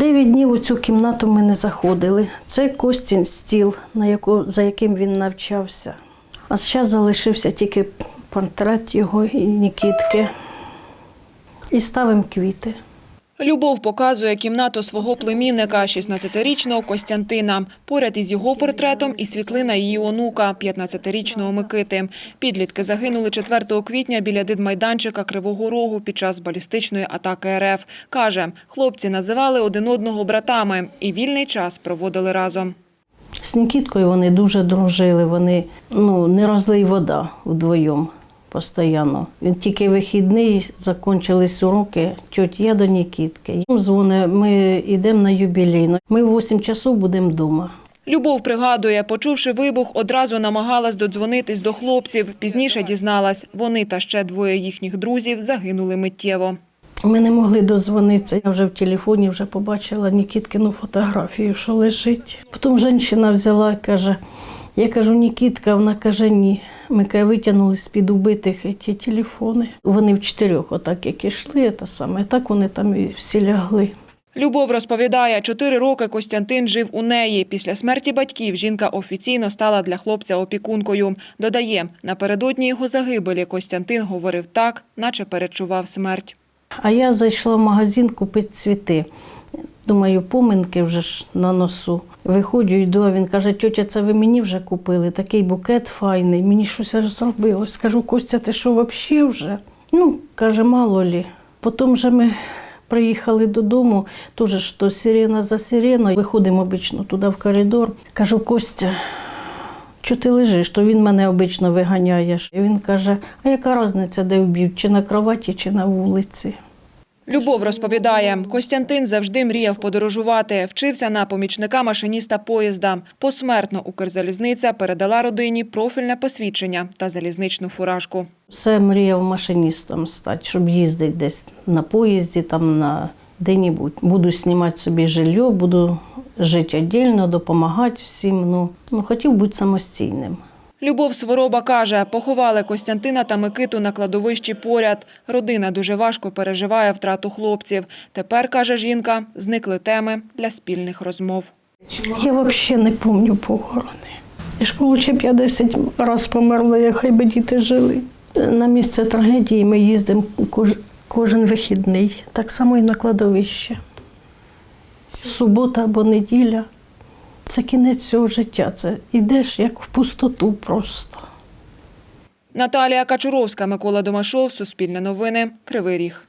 Дев'ять днів у цю кімнату ми не заходили. Це Костін стіл, на яку, за яким він навчався. А зараз залишився тільки портрет його і Нікітки. І ставимо квіти. Любов показує кімнату свого племінника, 16-річного Костянтина. Поряд із його портретом і світлина її онука, 15-річного Микити. Підлітки загинули 4 квітня біля дитмайданчика Кривого Рогу під час балістичної атаки РФ. Каже, хлопці називали один одного братами і вільний час проводили разом. З Нікіткою вони дуже дружили, вони ну, не розлий вода вдвоєм постійно. Він тільки вихідний, закінчились уроки, тьоть, я до Нікітки. Їм дзвонить, ми йдемо на юбілейну. Ми в 8 часов будемо вдома. Любов пригадує, почувши вибух, одразу намагалась додзвонитись до хлопців. Пізніше дізналась, вони та ще двоє їхніх друзів загинули миттєво. Ми не могли дозвонитися. Я вже в телефоні вже побачила Нікіткину фотографію, що лежить. Потім жінка взяла і каже, я кажу, Нікітка, вона каже, ні. Ми витягнули з-під убитих ті телефони. Вони в чотирьох, отак як ішли, те саме. Так вони там і всі лягли. Любов розповідає, чотири роки Костянтин жив у неї. Після смерті батьків жінка офіційно стала для хлопця опікункою. Додає, напередодні його загибелі Костянтин говорив так, наче перечував смерть. А я зайшла в магазин купити цвіти. Думаю, поминки вже ж на носу. Виходжу, йду, а він каже, тьотя, це ви мені вже купили, такий букет файний, мені щось аж зробилось. Кажу, Костя, ти що взагалі вже? Ну, каже, мало лі. Потім же ми приїхали додому, теж то сирена за сиреною. Виходимо обично туди в коридор. Кажу, Костя, що ти лежиш, то він мене обично виганяє. І він каже, а яка різниця, де вб'ють, чи на кроваті, чи на вулиці. Любов розповідає, Костянтин завжди мріяв подорожувати, вчився на помічника машиніста поїзда. Посмертно Укрзалізниця передала родині профільне посвідчення та залізничну фуражку. Все мріяв машиністом стати, щоб їздити десь на поїзді, там на де-небудь. Буду знімати собі жилье, буду жити віддільно, допомагати всім. Ну, ну хотів бути самостійним. Любов Свороба каже, поховали Костянтина та Микиту на кладовищі поряд. Родина дуже важко переживає втрату хлопців. Тепер, каже жінка, зникли теми для спільних розмов. Я взагалі не пам'ятаю похорони. Я ж лучше б я 10 разів померла, як хай би діти жили. На місце трагедії ми їздимо кожен вихідний, так само і на кладовище. Субота або неділя це кінець цього життя. Це йдеш як в пустоту просто. Наталія Качуровська, Микола Домашов, Суспільне новини, Кривий Ріг.